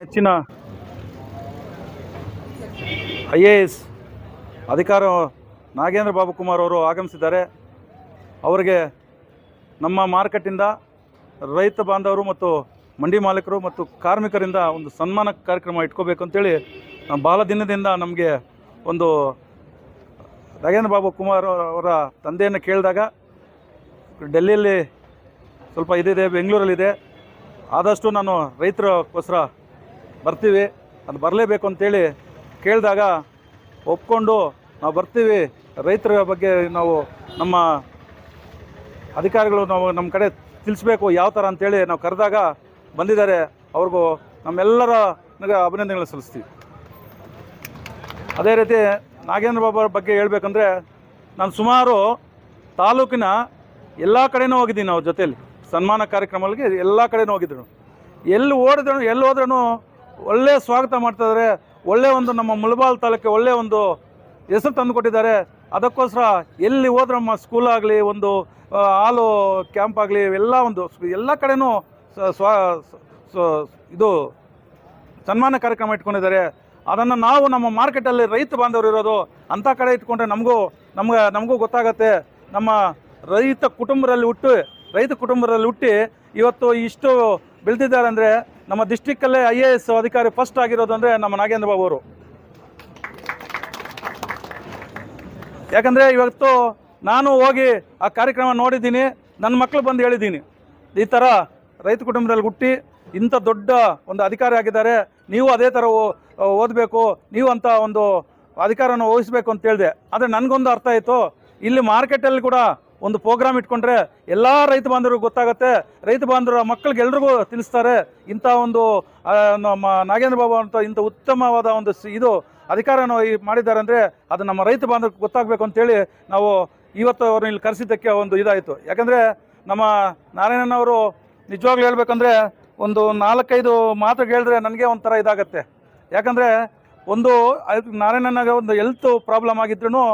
ಹೆಚ್ಚಿನ I A S ಅಧಿಕಾರ ನಾಗೇಂದ್ರ ಬಾಬು ಕುಮಾರ್ ಅವರು ಆಗಮಿಸಿದ್ದಾರೆ. ಅವರಿಗೆ ನಮ್ಮ ಮಾರ್ಕೆಟಿಂದ ರೈತ ಬಾಂಧವರು ಮತ್ತು ಮಂಡಿ ಮಾಲೀಕರು ಮತ್ತು ಕಾರ್ಮಿಕರಿಂದ ಒಂದು ಸನ್ಮಾನ ಕಾರ್ಯಕ್ರಮ ಇಟ್ಕೋಬೇಕು ಅಂತೇಳಿ ಬಹಳ ದಿನದಿಂದ ನಮಗೆ ಒಂದು ನಾಗೇಂದ್ರ ಬಾಬು ಕುಮಾರ್ ಅವರ ತಂದೆಯನ್ನು ಕೇಳಿದಾಗ ಡೆಲ್ಲಿಯಲ್ಲಿ ಸ್ವಲ್ಪ ಇದಿದೆ, ಬೆಂಗಳೂರಲ್ಲಿದೆ. ಆದಷ್ಟು ನಾನು ರೈತರಕ್ಕೋಸ್ಕರ ಬರ್ತೀವಿ, ಅದು ಬರಲೇಬೇಕು ಅಂತೇಳಿ ಕೇಳಿದಾಗ ಒಪ್ಕೊಂಡು ನಾವು ಬರ್ತೀವಿ. ರೈತರ ಬಗ್ಗೆ ನಾವು ನಮ್ಮ ಅಧಿಕಾರಿಗಳು ನಾವು ನಮ್ಮ ಕಡೆ ತಿಳಿಸ್ಬೇಕು ಯಾವ ಥರ ಅಂತೇಳಿ ನಾವು ಕರೆದಾಗ ಬಂದಿದ್ದಾರೆ. ಅವ್ರಿಗೂ ನಮ್ಮೆಲ್ಲರ ನನಗೆ ಅಭಿನಂದನೆಗಳು ಸಲ್ಲಿಸ್ತೀವಿ. ಅದೇ ರೀತಿ ನಾಗೇಂದ್ರ ಬಾಬು ಅವ್ರ ಬಗ್ಗೆ ಹೇಳ್ಬೇಕಂದ್ರೆ ನಾನು ಸುಮಾರು ತಾಲೂಕಿನ ಎಲ್ಲ ಕಡೆನೂ ಹೋಗಿದ್ದೀನಿ ನಾವು ಜೊತೆಯಲ್ಲಿ. ಸನ್ಮಾನ ಕಾರ್ಯಕ್ರಮಗಳಿಗೆ ಎಲ್ಲ ಕಡೆನೂ ಹೋಗಿದ್ರು ಎಲ್ಲಿ ಓಡಿದ್ರು ಎಲ್ಲಿ ಹೋದ್ರೂ ಒಳ್ಳೆ ಸ್ವಾಗತ ಮಾಡ್ತಿದ್ದಾರೆ. ಒಳ್ಳೆ ಒಂದು ನಮ್ಮ ಮುಳಬಾಲ್ ತಾಲೂಕಿಗೆ ಒಳ್ಳೆ ಒಂದು ಹೆಸರು ತಂದು ಕೊಟ್ಟಿದ್ದಾರೆ. ಅದಕ್ಕೋಸ್ಕರ ಎಲ್ಲಿ ಹೋದ್ರೆ ನಮ್ಮ ಸ್ಕೂಲ್ ಆಗಲಿ, ಒಂದು ಹಾಲು ಕ್ಯಾಂಪ್ ಆಗಲಿ, ಎಲ್ಲ ಒಂದು ಎಲ್ಲ ಕಡೆನೂ ಸ್ವ ಇದು ಸನ್ಮಾನ ಕಾರ್ಯಕ್ರಮ ಇಟ್ಕೊಂಡಿದ್ದಾರೆ. ಅದನ್ನು ನಾವು ನಮ್ಮ ಮಾರ್ಕೆಟಲ್ಲಿ ರೈತ ಬಾಂಧವರು ಇರೋದು ಅಂಥ ಕಡೆ ಇಟ್ಕೊಂಡ್ರೆ ನಮಗೂ, ನಮ್ಗೆ, ನಮಗೂ ಗೊತ್ತಾಗತ್ತೆ. ನಮ್ಮ ರೈತ ಕುಟುಂಬದಲ್ಲಿ ಹುಟ್ಟು, ರೈತ ಕುಟುಂಬದಲ್ಲಿ ಹುಟ್ಟಿ ಇವತ್ತು ಇಷ್ಟು ಬೆಳೆದಿದ್ದಾರೆ ಅಂದರೆ ನಮ್ಮ ಡಿಸ್ಟಿಕ್ಕಲ್ಲೇ ಐ ಎ ಎಸ್ ಅಧಿಕಾರಿ ಫಸ್ಟ್ ಆಗಿರೋದು ಅಂದರೆ ನಮ್ಮ ನಾಗೇಂದ್ರ ಬಾಬು ಅವರು. ಯಾಕಂದರೆ ಇವತ್ತು ನಾನು ಹೋಗಿ ಆ ಕಾರ್ಯಕ್ರಮ ನೋಡಿದ್ದೀನಿ ನನ್ನ ಮಕ್ಕಳು ಬಂದು ಹೇಳಿದ್ದೀನಿ. ಈ ಥರ ರೈತ ಕುಟುಂಬದಲ್ಲಿ ಹುಟ್ಟಿ ಇಂಥ ದೊಡ್ಡ ಒಂದು ಅಧಿಕಾರಿ ಆಗಿದ್ದಾರೆ, ನೀವು ಅದೇ ಥರ ಓದಬೇಕು, ನೀವು ಅಂತ ಒಂದು ಅಧಿಕಾರನ ವಹಿಸ್ಬೇಕು ಅಂತ ಹೇಳಿದೆ. ಆದರೆ ನನಗೊಂದು ಅರ್ಥ ಆಯಿತು, ಇಲ್ಲಿ ಮಾರ್ಕೆಟಲ್ಲಿ ಕೂಡ ಒಂದು ಪ್ರೋಗ್ರಾಮ್ ಇಟ್ಕೊಂಡ್ರೆ ಎಲ್ಲ ರೈತ ಬಾಂಧವರಿಗೂ ಗೊತ್ತಾಗುತ್ತೆ. ರೈತ ಬಾಂಧವರ ಮಕ್ಕಳಿಗೆ ಎಲ್ರಿಗೂ ತಿಳಿಸ್ತಾರೆ. ಇಂಥ ಒಂದು ನಮ್ಮ ನಾಗೇಂದ್ರ ಬಾಬು ಅಂತ ಇಂಥ ಉತ್ತಮವಾದ ಒಂದು ಇದು ಅಧಿಕಾರನ ಮಾಡಿದ್ದಾರೆ ಅಂದರೆ ಅದು ನಮ್ಮ ರೈತ ಬಾಂಧವರಿಗೆ ಗೊತ್ತಾಗಬೇಕು ಅಂತೇಳಿ ನಾವು ಇವತ್ತು ಅವ್ರನ್ನ ಇಲ್ಲಿ ಕರೆಸಿದ್ದಕ್ಕೆ ಒಂದು ಇದಾಯಿತು. ಯಾಕಂದರೆ ನಮ್ಮ ನಾರಾಯಣನವರು ನಿಜವಾಗ್ಲೂ ಹೇಳ್ಬೇಕಂದ್ರೆ ಒಂದು ನಾಲ್ಕೈದು ಮಾತು ಹೇಳಿದ್ರೆ ನನಗೆ ಒಂಥರ ಇದಾಗತ್ತೆ. ಯಾಕಂದರೆ ಒಂದು, ನಾರಾಯಣನಾಗ ಒಂದು ಹೆಲ್ತ್ ಪ್ರಾಬ್ಲಮ್ ಆಗಿದ್ರೂ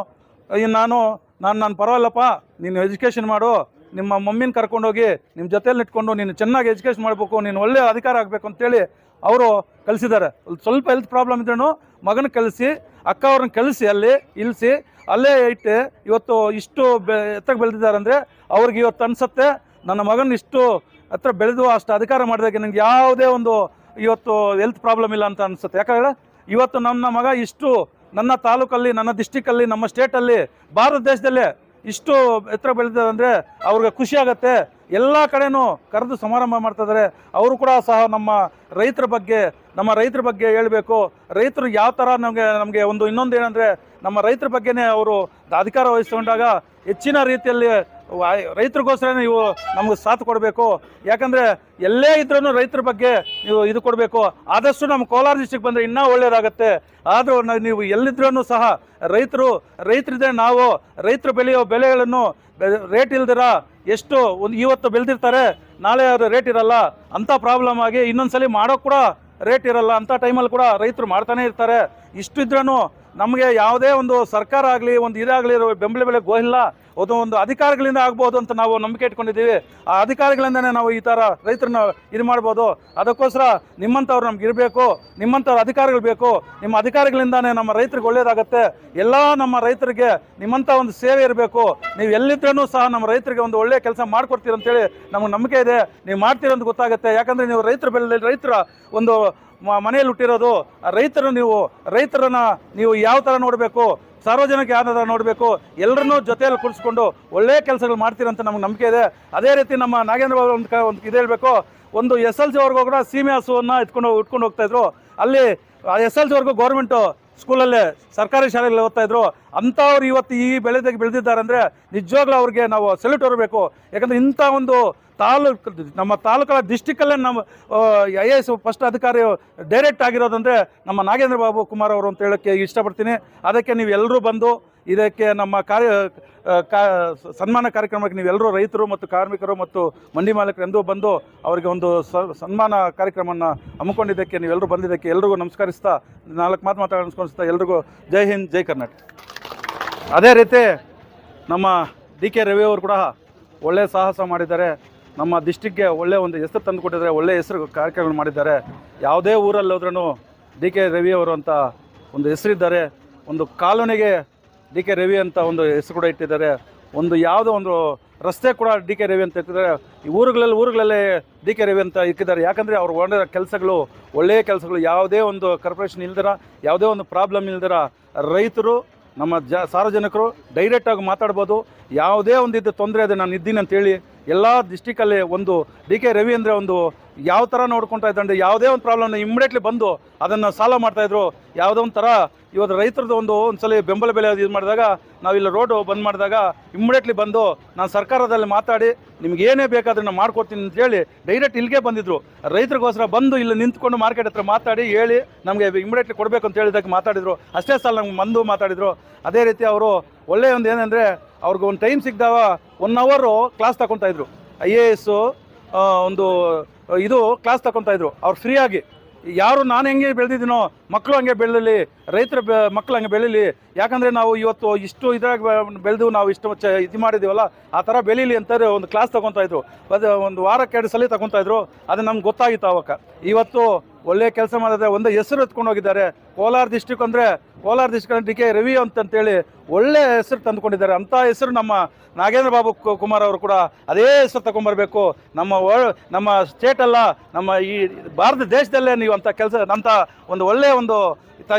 ನಾನು ನಾನು ನಾನು ಪರವಾಗಿಲ್ಲಪ್ಪ, ನೀನು ಎಜುಕೇಷನ್ ಮಾಡು, ನಿಮ್ಮ ಮಮ್ಮಿನ ಕರ್ಕೊಂಡೋಗಿ ನಿಮ್ಮ ಜೊತೆಯಲ್ಲಿ ಇಟ್ಕೊಂಡು ನೀನು ಚೆನ್ನಾಗಿ ಎಜುಕೇಷನ್ ಮಾಡಬೇಕು, ನೀನು ಒಳ್ಳೆಯ ಅಧಿಕಾರ ಆಗಬೇಕು ಅಂತೇಳಿ ಅವರು ಕಲಿಸಿದ್ದಾರೆ. ಸ್ವಲ್ಪ ಹೆಲ್ತ್ ಪ್ರಾಬ್ಲಮ್ ಇದ್ರೂ ಮಗನ ಕಲಿಸಿ ಅಕ್ಕ ಅವ್ರನ್ನ ಕಲಿಸಿ ಅಲ್ಲಿ ಇಳಿಸಿ ಅಲ್ಲೇ ಇಟ್ಟು ಇವತ್ತು ಇಷ್ಟು ಬೆ ಎತ್ತಕ್ಕೆ ಬೆಳೆದಿದ್ದಾರೆ ಅಂದರೆ ಅವ್ರಿಗೆ ಇವತ್ತು ಅನಿಸುತ್ತೆ, ನನ್ನ ಮಗನ ಇಷ್ಟು ಹತ್ರ ಬೆಳೆದು ಅಷ್ಟು ಅಧಿಕಾರ ಮಾಡಿದಾಗ ನನಗೆ ಯಾವುದೇ ಒಂದು ಇವತ್ತು ಹೆಲ್ತ್ ಪ್ರಾಬ್ಲಮ್ ಇಲ್ಲ ಅಂತ ಅನಿಸುತ್ತೆ. ಯಾಕಂದರೆ ಇವತ್ತು ನನ್ನ ಮಗ ಇಷ್ಟು ನನ್ನ ತಾಲೂಕಲ್ಲಿ, ನನ್ನ ಡಿಸ್ಟಿಕಲ್ಲಿ ನಮ್ಮ ಸ್ಟೇಟಲ್ಲಿ ಭಾರತ ದೇಶದಲ್ಲೇ ಇಷ್ಟು ಎತ್ತರ ಬೆಳೆದಿದೆ ಅಂದರೆ ಅವ್ರಿಗೆ ಖುಷಿ ಆಗುತ್ತೆ. ಎಲ್ಲ ಕಡೆನೂ ಕರೆದು ಸಮಾರಂಭ ಮಾಡ್ತಿದ್ದಾರೆ ಅವರು ಕೂಡ ಸಹ ನಮ್ಮ ರೈತರ ಬಗ್ಗೆ, ನಮ್ಮ ರೈತರ ಬಗ್ಗೆ ಹೇಳಬೇಕು. ರೈತರು ಯಾವ ಥರ ನಮಗೆ ನಮಗೆ ಒಂದು ಇನ್ನೊಂದು ಏನಂದರೆ ನಮ್ಮ ರೈತರ ಬಗ್ಗೆನೇ ಅವರು ಅಧಿಕಾರ ವಹಿಸ್ಕೊಂಡಾಗ ಹೆಚ್ಚಿನ ರೀತಿಯಲ್ಲಿ ರೈತರಿಗೋಸ್ಕರ ನೀವು ನಮ್ಗೆ ಸಾಥ್ ಕೊಡಬೇಕು. ಯಾಕಂದರೆ ಎಲ್ಲೇ ಇದ್ರೂ ರೈತರ ಬಗ್ಗೆ ನೀವು ಇದು ಕೊಡಬೇಕು. ಆದಷ್ಟು ನಮ್ಮ ಕೋಲಾರ ಡಿಸ್ಟಿಕ್ ಬಂದರೆ ಇನ್ನೂ ಒಳ್ಳೆಯದಾಗತ್ತೆ ಆದರೂ ನೀವು ಎಲ್ಲಿದ್ರೂ ಸಹ ರೈತರು ರೈತರಿದ್ರೆ ನಾವು, ರೈತರು ಬೆಳೆಯೋ ಬೆಳೆಗಳನ್ನು ರೇಟ್ ಇಲ್ದಿರ ಎಷ್ಟು ಒಂದು ಇವತ್ತು ಬೆಳೆದಿರ್ತಾರೆ, ನಾಳೆ ಅದು ರೇಟ್ ಇರಲ್ಲ ಅಂಥ ಪ್ರಾಬ್ಲಮ್ ಆಗಿ ಇನ್ನೊಂದ್ಸಲಿ ಮಾಡೋ ಕೂಡ ರೇಟ್ ಇರಲ್ಲ ಅಂಥ ಟೈಮಲ್ಲಿ ಕೂಡ ರೈತರು ಮಾಡ್ತಾನೆ ಇರ್ತಾರೆ. ಇಷ್ಟಿದ್ರೂ ನಮಗೆ ಯಾವುದೇ ಒಂದು ಸರ್ಕಾರ ಆಗಲಿ, ಒಂದು ಇದಾಗಲಿ, ಬೆಂಬಲ ಬೆಲೆ ಗೋಹಿಲ್ಲ. ಅದು ಒಂದು ಅಧಿಕಾರಿಗಳಿಂದ ಆಗ್ಬೋದು ಅಂತ ನಾವು ನಂಬಿಕೆ ಇಟ್ಕೊಂಡಿದ್ದೀವಿ. ಆ ಅಧಿಕಾರಿಗಳಿಂದನೇ ನಾವು ಈ ಥರ ರೈತರನ್ನ ಇದು ಮಾಡ್ಬೋದು. ಅದಕ್ಕೋಸ್ಕರ ನಿಮ್ಮಂಥವ್ರು ನಮ್ಗೆ ಇರಬೇಕು ನಿಮ್ಮಂಥವ್ರ ಅಧಿಕಾರಿಗಳು ಬೇಕು, ನಿಮ್ಮ ಅಧಿಕಾರಿಗಳಿಂದಾನೇ ನಮ್ಮ ರೈತರಿಗೆ ಒಳ್ಳೆಯದಾಗತ್ತೆ ಎಲ್ಲ ನಮ್ಮ ರೈತರಿಗೆ ನಿಮ್ಮಂಥ ಒಂದು ಸೇವೆ ಇರಬೇಕು. ನೀವು ಎಲ್ಲಿದ್ರೂ ಸಹ ನಮ್ಮ ರೈತರಿಗೆ ಒಂದು ಒಳ್ಳೆಯ ಕೆಲಸ ಮಾಡಿಕೊಡ್ತೀರಂತೇಳಿ ನಮಗೆ ನಂಬಿಕೆ ಇದೆ. ನೀವು ಮಾಡ್ತೀರಂತ ಗೊತ್ತಾಗುತ್ತೆ. ಯಾಕಂದರೆ ನೀವು ರೈತರ ಬೆಲೆ, ರೈತರ ಒಂದು ಮನೆಯಲ್ಲಿ ಹುಟ್ಟಿರೋದು, ರೈತರು ನೀವು, ರೈತರನ್ನ ನೀವು ಯಾವ ಥರ ನೋಡಬೇಕು, ಸಾರ್ವಜನಿಕ ಯಾವ ಥರ ನೋಡಬೇಕು ಎಲ್ಲರನ್ನೂ ಜೊತೆಯಲ್ಲಿ ಕೂರಿಸ್ಕೊಂಡು ಒಳ್ಳೆಯ ಕೆಲಸಗಳು ಮಾಡ್ತೀರಂತ ನಮ್ಗೆ ನಂಬಿಕೆ ಇದೆ. ಅದೇ ರೀತಿ ನಮ್ಮ ನಾಗೇಂದ್ರ ಬಾಬು ಒಂದು ಕ ಒಂದು ಇದು ಹೇಳಬೇಕು, ಒಂದು ಎಸ್ ಎಲ್ ಸಿ ಕೂಡ ಸೀಮೆ ಹಸುವನ್ನು ಇಟ್ಕೊಂಡು ಇಟ್ಕೊಂಡು ಹೋಗ್ತಾ ಇದ್ರು. ಅಲ್ಲಿ ಎಸ್ ಎಲ್ ಸಿ ವರ್ಗೂ ಗೌರ್ಮೆಂಟು ಸ್ಕೂಲಲ್ಲೇ ಸರ್ಕಾರಿ ಶಾಲೆಗಳಲ್ಲಿ ಓದ್ತಾ ಇದ್ರು, ಅಂಥವ್ರು ಇವತ್ತು ಈ ಬೆಳೆದಾಗ ಬೆಳೆದಿದ್ದಾರೆ ಅಂದರೆ ನಿಜವಾಗ್ಲೂ ಅವ್ರಿಗೆ ನಾವು ಸೆಲ್ಯೂಟ್ ಹೊರಬೇಕು. ಯಾಕಂದರೆ ಇಂಥ ಒಂದು ತಾಲೂಕು, ನಮ್ಮ ತಾಲೂಕಲ್ಲ ಡಿಸ್ಟಿಕ್ಕಲ್ಲೇ ನಮ್ಮ ಐ ಎ ಎಸ್ ಫಸ್ಟ್ ಅಧಿಕಾರಿ ಡೈರೆಕ್ಟ್ ಆಗಿರೋದಂದರೆ ನಮ್ಮ ನಾಗೇಂದ್ರ ಬಾಬು ಕುಮಾರ್ ಅವರು ಅಂತ ಹೇಳೋಕ್ಕೆ ಇಷ್ಟಪಡ್ತೀನಿ. ಅದಕ್ಕೆ ನೀವು ಎಲ್ಲರೂ ಬಂದು ಇದಕ್ಕೆ ನಮ್ಮ ಕಾರ್ಯ ಸನ್ಮಾನ ಕಾರ್ಯಕ್ರಮಕ್ಕೆ ನೀವೆಲ್ಲರೂ ರೈತರು ಮತ್ತು ಕಾರ್ಮಿಕರು ಮತ್ತು ಮಂಡಿ ಮಾಲೀಕರು ಎಂದೂ ಬಂದು ಅವರಿಗೆ ಒಂದು ಸನ್ಮಾನ ಕಾರ್ಯಕ್ರಮವನ್ನು ಹಮ್ಮಿಕೊಂಡಿದ್ದಕ್ಕೆ, ನೀವೆಲ್ಲರೂ ಬಂದಿದ್ದಕ್ಕೆ ಎಲ್ರಿಗೂ ನಮಸ್ಕರಿಸ್ತಾ, ನಾಲ್ಕು ಮಾತು ಮಾತಾಡ ನಮಸ್ಕರಿಸ್ತಾ ಎಲ್ರಿಗೂ ಜೈ ಹಿಂದ್, ಜೈ ಕರ್ನಾಟಕ. ಅದೇ ರೀತಿ ನಮ್ಮ ಡಿ ಕೆ ರವಿ ಅವರು ಕೂಡ ಒಳ್ಳೆಯ ಸಾಹಸ ಮಾಡಿದ್ದಾರೆ. ನಮ್ಮ ಡಿಸ್ಟಿಕ್ಗೆ ಒಳ್ಳೆಯ ಒಂದು ಹೆಸರು ತಂದು ಕೊಟ್ಟಿದ್ದಾರೆ ಒಳ್ಳೆ ಹೆಸರು ಕಾರ್ಯಕ್ರಮ ಮಾಡಿದ್ದಾರೆ. ಯಾವುದೇ ಊರಲ್ಲಿ ಹೋದ್ರೂ ಡಿ ಕೆ ರವಿ ಅವರು ಅಂತ ಒಂದು ಹೆಸರಿದ್ದಾರೆ. ಒಂದು ಕಾಲೋನಿಗೆ ಡಿ ಕೆ ರವಿ ಅಂತ ಒಂದು ಹೆಸರು ಕೂಡ ಇಟ್ಟಿದ್ದಾರೆ. ಒಂದು ಯಾವುದೋ ಒಂದು ರಸ್ತೆ ಕೂಡ ಡಿ ಕೆ ರವಿ ಅಂತ ಇಟ್ಟಿದ್ದಾರೆ. ಈ ಊರುಗಳಲ್ಲಿ ಊರುಗಳಲ್ಲೇ ಡಿ ಕೆ ರವಿ ಅಂತ ಇಟ್ಟಿದ್ದಾರೆ ಯಾಕಂದರೆ ಅವ್ರು ಒಳ್ಳೆಯ ಕೆಲಸಗಳು ಒಳ್ಳೆಯ ಕೆಲಸಗಳು, ಯಾವುದೇ ಒಂದು ಕಾರ್ಪೊರೇಷನ್ ಇಲ್ದಿರ, ಯಾವುದೇ ಒಂದು ಪ್ರಾಬ್ಲಮ್ ಇಲ್ದಿರ ರೈತರು, ನಮ್ಮ ಜ, ಸಾರ್ವಜನಿಕರು ಡೈರೆಕ್ಟಾಗಿ ಮಾತಾಡ್ಬೋದು. ಯಾವುದೇ ಒಂದು ಇದು ತೊಂದರೆ ಇದೆ, ನಾನು ಇದ್ದೀನಿ ಅಂತೇಳಿ ಎಲ್ಲ ಡಿಸ್ಟಿಕಲ್ಲಿ ಒಂದು ಡಿ ಕೆ ರವಿ ಅಂದರೆ ಒಂದು ಯಾವ ಥರ ನೋಡ್ಕೊತಾ ಇದ್ದಂಡೆ ಯಾವುದೇ ಒಂದು ಪ್ರಾಬ್ಲಮ್ನ ಇಮ್ಮಿಡಿಯೇಟ್ಲಿ ಬಂದು ಅದನ್ನು ಸಾಲ್ವ್ ಮಾಡ್ತಾಯಿದ್ರು ಯಾವುದೋ ಒಂದು ಥರ ಇವತ್ತು ರೈತರದ್ದು ಒಂದು ಒಂದ್ಸಲ ಬೆಂಬಲ ಬೆಲೆ ಅದು ಇದು ಮಾಡಿದಾಗ ನಾವಿಲ್ಲ ರೋಡು ಬಂದ್ ಮಾಡಿದಾಗ ಇಮ್ಮಿಡಿಯೇಟ್ಲಿ ಬಂದು ನಾನು ಸರ್ಕಾರದಲ್ಲಿ ಮಾತಾಡಿ, ನಿಮ್ಗೆ ಏನೇ ಬೇಕಾದ್ರೆ ನಾನು ಮಾಡ್ಕೊಡ್ತೀನಿ ಅಂತೇಳಿ ಡೈರೆಕ್ಟ್ ಇಲ್ಲಿಗೆ ಬಂದಿದ್ರು. ರೈತರಿಗೋಸ್ಕರ ಬಂದು ಇಲ್ಲಿ ನಿಂತ್ಕೊಂಡು ಮಾರ್ಕೆಟ್ ಹತ್ರ ಮಾತಾಡಿ, ಹೇಳಿ ನಮಗೆ ಇಮ್ಮಿಡಿಯೇಟ್ಲಿ ಕೊಡಬೇಕು ಅಂತ ಹೇಳಿದಾಗ ಮಾತಾಡಿದ್ರು. ಅಷ್ಟೇ ಸಾಲ ನಮ್ಗೆ ಬಂದು ಮಾತಾಡಿದ್ರು. ಅದೇ ರೀತಿ ಅವರು ಒಳ್ಳೆಯ ಒಂದು ಏನಂದರೆ, ಅವ್ರಿಗೆ ಒಂದು ಟೈಮ್ ಸಿಗ್ದಾವ ಒನ್ ಅವರು ಕ್ಲಾಸ್ ತಗೊತಾ ಇದ್ರು. ಐ ಎ ಎಸ್ಸು ಒಂದು ಇದು ಕ್ಲಾಸ್ ತಗೊತಾ ಇದ್ರು. ಅವ್ರು ಫ್ರೀಯಾಗಿ ಯಾರು ನಾನು ಹೆಂಗೆ ಬೆಳೆದಿದ್ದೀನೋ ಮಕ್ಕಳು ಹಂಗೆ ಬೆಳೆಯಲಿ ರೈತರ ಬೆ ಮಕ್ಕಳು ಹಂಗೆ ಬೆಳೀಲಿ ಯಾಕಂದರೆ ನಾವು ಇವತ್ತು ಇಷ್ಟು ಇದಾಗಿ ಬೆಳೆದು ನಾವು ಇಷ್ಟು ಚ ಇದು ಮಾಡಿದ್ದೀವಲ್ಲ ಆ ಥರ ಬೆಳೀಲಿ ಅಂತಾರೆ ಒಂದು ಕ್ಲಾಸ್ ತೊಗೊತಾಯಿದ್ರು ಅದು ಒಂದು ವಾರಕ್ಕೆ ಎರಡು ಸಲ ತಗೊತಾ ಇದ್ರು. ಅದು ನಮ್ಗೆ ಗೊತ್ತಾಗಿತ್ತು ಅವಾಗ ಇವತ್ತು ಒಳ್ಳೆಯ ಕೆಲಸ ಮಾಡಿದ್ರೆ ಒಂದು ಹೆಸರು ಎತ್ಕೊಂಡು ಹೋಗಿದ್ದಾರೆ. ಕೋಲಾರ ಡಿಸ್ಟಿಕ್ ಅಂದರೆ, Kolar district D K Ravi ಅಂತಂತೇಳಿ ಒಳ್ಳೆ ಹೆಸರು ತಂದುಕೊಂಡಿದ್ದಾರೆ. ಅಂಥ ಹೆಸರು ನಮ್ಮ ನಾಗೇಂದ್ರ ಬಾಬು ಕುಮಾರ್ ಅವರು ಕೂಡ ಅದೇ ಹೆಸರು ತಗೊಂಬರ್ಬೇಕು ನಮ್ಮ ನಮ್ಮ ಸ್ಟೇಟ್ ಅಲ್ಲ, ನಮ್ಮ ಈ ಭಾರತ ದೇಶದಲ್ಲೇ ನೀವು ಅಂಥ ಕೆಲಸ, ಅಂಥ ಒಂದು ಒಳ್ಳೆಯ ಒಂದು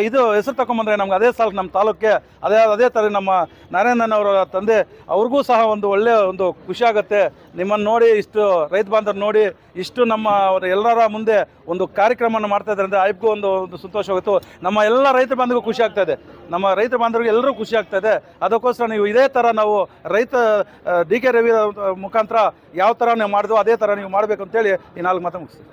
ಇದು ಹೆಸರು ತಗೊಂಬಂದ್ರೆ ನಮ್ಗೆ ಅದೇ ಸಾಲ ನಮ್ಮ ತಾಲೂಕಿಗೆ ಅದೇ ಅದೇ ಥರ ನಮ್ಮ ನಾರಾಯಣನ್ ಅವರ ತಂದೆ, ಅವ್ರಿಗೂ ಸಹ ಒಂದು ಒಳ್ಳೆಯ ಒಂದು ಖುಷಿ ಆಗುತ್ತೆ. ನಿಮ್ಮನ್ನು ನೋಡಿ, ಇಷ್ಟು ರೈತ ಬಾಂಧವರು ನೋಡಿ, ಇಷ್ಟು ನಮ್ಮ ಎಲ್ಲರ ಮುಂದೆ ಒಂದು ಕಾರ್ಯಕ್ರಮವನ್ನು ಮಾಡ್ತಾ ಇದ್ದಾರೆ ಅಂದರೆ ಒಂದು ಒಂದು ಸಂತೋಷವಾಗುತ್ತೆ. ನಮ್ಮ ಎಲ್ಲ ರೈತ ಬಾಂಧವರಿಗೂ ಖುಷಿ ಆಗ್ತಾಯಿದೆ ನಮ್ಮ ರೈತ ಬಾಂಧವರಿಗೆ ಎಲ್ಲರೂ ಖುಷಿ ಆಗ್ತಾ ಇದೆ ಅದಕ್ಕೋಸ್ಕರ ನೀವು ಇದೇ ಥರ ನಾವು ರೈತ ಡಿ ಕೆ ರವಿ ಮುಖಾಂತರ ಯಾವ ಥರ ನೀವು ಮಾಡಿದ್ವೋ ಅದೇ ಥರ ನೀವು ಮಾಡಬೇಕು ಅಂತೇಳಿ ಈ ನಾಲ್ಕು ಮಾತು ಮುಗಿಸ್ತೀವಿ